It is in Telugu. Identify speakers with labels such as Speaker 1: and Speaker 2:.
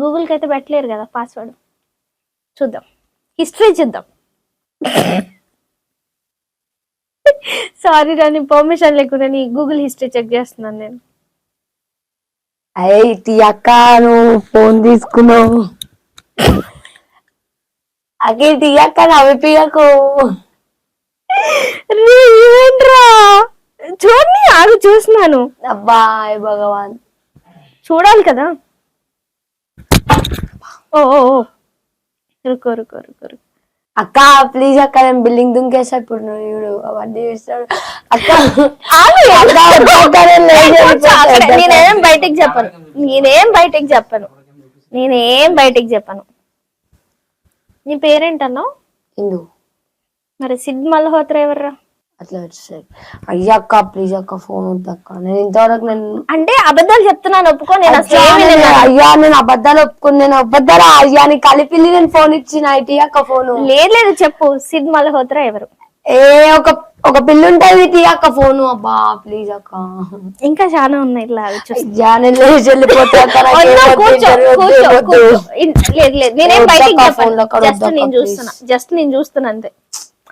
Speaker 1: గూగుల్కి అయితే పెట్టలేరు కదా పాస్వర్డ్ చూద్దాం. హిస్టరీ చూద్దాం. సారీ రాని పర్మిషన్ లేకుండా నీ గూగుల్ హిస్టరీ చెక్ చేస్తున్నాను నేను.
Speaker 2: అక్క నువ్వు ఫోన్ తీసుకున్నావు. అగే టీ అక్క నవ్విపియకు.
Speaker 1: ఏంట్రా చూడండి ఆగు చూస్తున్నాను.
Speaker 2: అబ్బాయ్ భగవాన్.
Speaker 1: చూడాలి కదా. ఓ. రుకో రుకో రుకో రుకో.
Speaker 2: అక్క ప్లీజ్ అక్క నేను బిల్డింగ్ దుంకేసా ఇప్పుడు. నువ్వు చూడు అవన్నీ చేస్తాడు. అక్క. నేనేం
Speaker 1: బయటికి చెప్పను. నేనేం బయటికి చెప్పను. నేనేం బయటికి చెప్పను. నీ పేరేంటన్నావు?
Speaker 2: ఇందు.
Speaker 1: మరి సిద్ మల్హోత్రా ఎవర్రా?
Speaker 2: అట్లా వచ్చేసాయి అయ్యా అక్క ప్లీజ్ అక్క ఫోన్ వద్దు అక్క నేను ఇంతవరకు నేను
Speaker 1: అంటే అబద్ధాలు చెప్తున్నాను ఒప్పుకో నేను అసలు
Speaker 2: అయ్యా,
Speaker 1: ఏమీ
Speaker 2: నేను-
Speaker 1: లేదు.
Speaker 2: అయ్యా నేను అబద్ధాలు ఒప్పుకుని నేను అబద్ధాలు అయ్యా నీ కలిపి నేను ఫోన్ ఇచ్చిన ఇటీ అక్క ఫోను
Speaker 1: లేదు లేదు చెప్పు సిద్ మల్హోత్రా ఎవరు
Speaker 2: ఏ ఒక ఒక పిల్లు ఉంటుంది టీ అక్క ఫోను అబ్బా ప్లీజ్ అక్క
Speaker 1: ఇంకా చాలా ఉన్నాయి ఇలా అవి చూస్తా.
Speaker 2: అయ్యా నేను లేచి వెళ్ళిపోతా అక్క, నాకు
Speaker 1: వద్దు,
Speaker 2: ఏం వద్దు,
Speaker 1: కూర్చో,
Speaker 2: ఇంటర్వ్యూ వద్దు,
Speaker 1: కూర్చో,
Speaker 2: వద్దు.
Speaker 1: కూర్చో. ఇన్- లేదు లేదు నేనేం
Speaker 2: వద్దక్క,
Speaker 1: బయటికి
Speaker 2: phone
Speaker 1: చెప్పను
Speaker 2: లో అక్కడ
Speaker 1: జస్ట్
Speaker 2: వద్దక్క,
Speaker 1: నేను. చూస్తున్నా జస్ట్ నేను చూస్తున్నా అంతే